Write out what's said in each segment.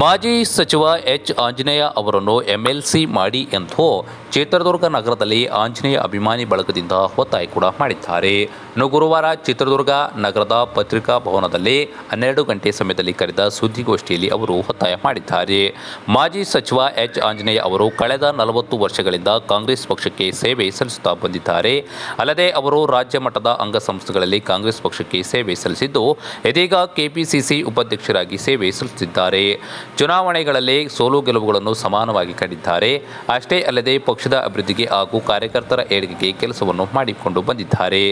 ಮಾಜಿ ಸಚಿವ ಎಚ್. ಆಂಜನೇಯ ಅವರನ್ನು ಎಂಎಲ್ಸಿ ಮಾಡಿ ಎಂದು ಚಿತ್ರದುರ್ಗ ನಗರದಲ್ಲಿ ಆಂಜನೇಯ ಅಭಿಮಾನಿ ಬಳಗದಿಂದ ಒತ್ತಾಯ ಕೂಡ ಮಾಡಿದ್ದಾರೆ. ಇನ್ನು ಗುರುವಾರ ಚಿತ್ರದುರ್ಗ ನಗರದ ಪತ್ರಿಕಾ ಭವನದಲ್ಲಿ ಹನ್ನೆರಡು ಗಂಟೆ ಸಮಯದಲ್ಲಿ ಕರೆದ ಸುದ್ದಿಗೋಷ್ಠಿಯಲ್ಲಿ ಅವರು ಒತ್ತಾಯ ಮಾಡಿದ್ದಾರೆ. ಮಾಜಿ ಸಚಿವ ಎಚ್. ಆಂಜನೇಯ ಅವರು ಕಳೆದ ನಲವತ್ತು ವರ್ಷಗಳಿಂದ ಕಾಂಗ್ರೆಸ್ ಪಕ್ಷಕ್ಕೆ ಸೇವೆ ಸಲ್ಲಿಸುತ್ತಾ ಬಂದಿದ್ದಾರೆ. ಅಲ್ಲದೆ ಅವರು ರಾಜ್ಯ ಮಟ್ಟದ ಅಂಗಸಂಸ್ಥೆಗಳಲ್ಲಿ ಕಾಂಗ್ರೆಸ್ ಪಕ್ಷಕ್ಕೆ ಸೇವೆ ಸಲ್ಲಿಸಿದ್ದು, ಇದೀಗ ಕೆಪಿಸಿಸಿ ಉಪಾಧ್ಯಕ್ಷರಾಗಿ ಸೇವೆ ಸಲ್ಲಿಸುತ್ತಿದ್ದಾರೆ. ಚುನಾವಣೆಗಳಲ್ಲಿ ಸೋಲು ಗೆಲುವುಗಳನ್ನು ಸಮಾನವಾಗಿ ಕಂಡಿದ್ದಾರೆ. ಅಷ್ಟೇ ಅಲ್ಲದೆ ಪಕ್ಷದ ಅಭಿವೃದ್ಧಿಗೆ ಹಾಗೂ ಕಾರ್ಯಕರ್ತರ ಏಳಿಗೆಗೆ ಕೆಲಸವನ್ನು ಮಾಡಿಕೊಂಡು ಬಂದಿದ್ದಾರೆ.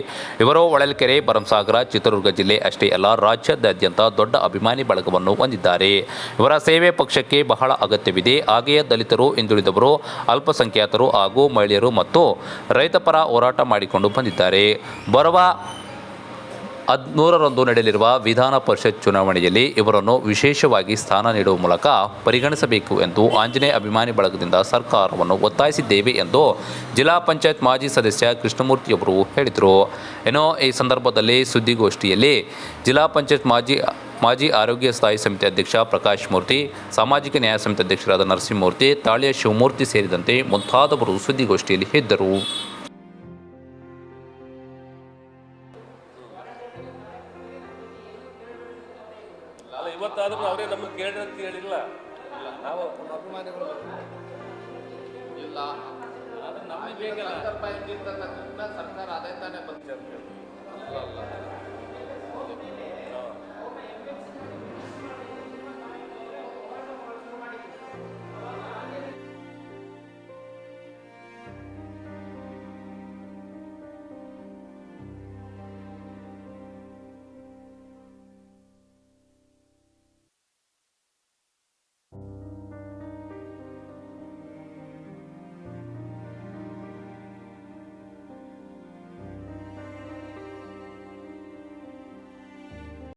ಇವರು ಹೊಳಲ್ಕೆರೆ ಭರಂಸಾಗರ ಚಿತ್ರದುರ್ಗ ಜಿಲ್ಲೆ ಅಷ್ಟೇ ಅಲ್ಲ, ರಾಜ್ಯಾದ್ಯಂತ ದೊಡ್ಡ ಅಭಿಮಾನಿ ಬಳಗವನ್ನು ಹೊಂದಿದ್ದಾರೆ. ಇವರ ಸೇವೆ ಪಕ್ಷಕ್ಕೆ ಬಹಳ ಅಗತ್ಯವಿದೆ. ಹಾಗೆಯೇ ದಲಿತರು, ಹಿಂದುಳಿದವರು, ಅಲ್ಪಸಂಖ್ಯಾತರು ಹಾಗೂ ಮಹಿಳೆಯರು ಮತ್ತು ರೈತಪರ ಹೋರಾಟ ಮಾಡಿಕೊಂಡು ಬಂದಿದ್ದಾರೆ. ಬರುವ ಹದಿಮೂರರಂದು ನಡೆಯಲಿರುವ ವಿಧಾನ ಪರಿಷತ್ ಚುನಾವಣೆಯಲ್ಲಿ ಇವರನ್ನು ವಿಶೇಷವಾಗಿ ಸ್ಥಾನ ನೀಡುವ ಮೂಲಕ ಪರಿಗಣಿಸಬೇಕು ಎಂದು ಆಂಜನೇಯ ಅಭಿಮಾನಿ ಬಳಗದಿಂದ ಸರ್ಕಾರವನ್ನು ಒತ್ತಾಯಿಸಿದ್ದೇವೆ ಎಂದು ಜಿಲ್ಲಾ ಪಂಚಾಯತ್ ಮಾಜಿ ಸದಸ್ಯ ಕೃಷ್ಣಮೂರ್ತಿಯವರು ಹೇಳಿದರು. ಏನೋ ಈ ಸಂದರ್ಭದಲ್ಲಿ ಸುದ್ದಿಗೋಷ್ಠಿಯಲ್ಲಿ ಜಿಲ್ಲಾ ಪಂಚಾಯತ್ ಮಾಜಿ ಮಾಜಿ ಆರೋಗ್ಯ ಸ್ಥಾಯಿ ಸಮಿತಿ ಅಧ್ಯಕ್ಷ ಪ್ರಕಾಶ್ ಮೂರ್ತಿ, ಸಾಮಾಜಿಕ ನ್ಯಾಯ ಸಮಿತಿ ಅಧ್ಯಕ್ಷರಾದ ನರಸಿಂಹಮೂರ್ತಿ, ತಾಳಿಯ ಶಿವಮೂರ್ತಿ ಸೇರಿದಂತೆ ಮುಂತಾದವರು ಸುದ್ದಿಗೋಷ್ಠಿಯಲ್ಲಿ ಇದ್ದರು. ಅಲ್ಲ ಇವತ್ತಾದ್ರೂ ಅವರೇ ನಮಗೆ ಕೇಳ್ರಿ ಅಂತ ಹೇಳಿಲ್ಲ ನಾವು ಅಭಿಮಾನಿಗಳು ಇಲ್ಲ. ನಮಗೆ ಸರ್ಕಾರ ಅದೇ ತಾನೇ ಬಂದಿದೆ